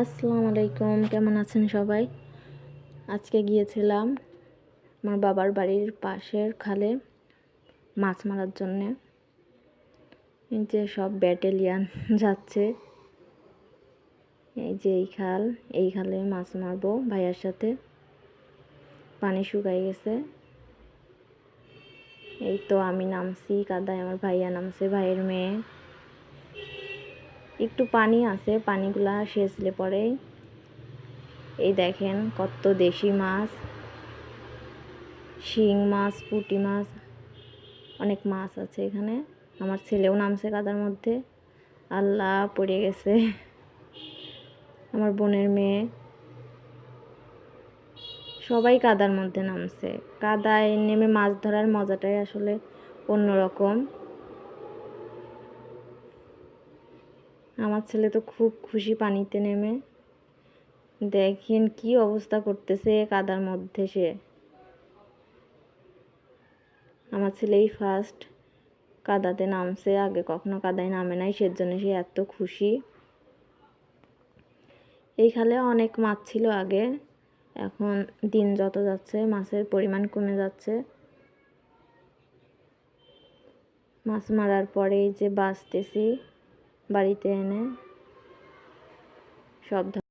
আসসালামু আলাইকুম, কেমন আছেন সবাই? আজকে গিয়েছিলাম আমার বাবার বাড়ির পাশের খালে মাছ মারার জন্যে। এই যে সব ব্যাটেলিয়ান যাচ্ছে। এই যে এই খাল, এই খালে মাছ মারবো ভাইয়ার সাথে। পানি শুকাই গেছে। এই তো আমি নামছি কাদায়, আমার ভাইয়া নামছে, ভাইয়ের মেয়ে। একটু পানি আছে, পানিগুলা সেচলে পরে। এই দেখেন কত দেশি মাছ। শিং মাছ, পুঁটি মাছ, অনেক মাছ আছে এখানে। আমার ছেলেও নামছে কাদার মধ্যে। আল্লাহ পড়ে গেছে। আমার বোনের মেয়ে। সবাই কাদার মধ্যে নামছে। কাদায় নেমে মাছ ধরার মজাটাই আসলে অন্যরকম। আমার ছেলে তো খুব খুশি পানিতে নেমে। দেখেন কি অবস্থা করতেছে কাদার মধ্যে সে। আমার ছেলেই ফার্স্ট কাদাতে নামছে, আগে কখনো কাদায় নামে নাই, সেজন্য সে এত খুশি। এই খালে অনেক মাছ ছিল আগে, এখন দিন যত যাচ্ছে মাছের পরিমাণ কমে যাচ্ছে। মাছ মারার পরেই যে বাঁচতেছি বাড়িতে এনে সব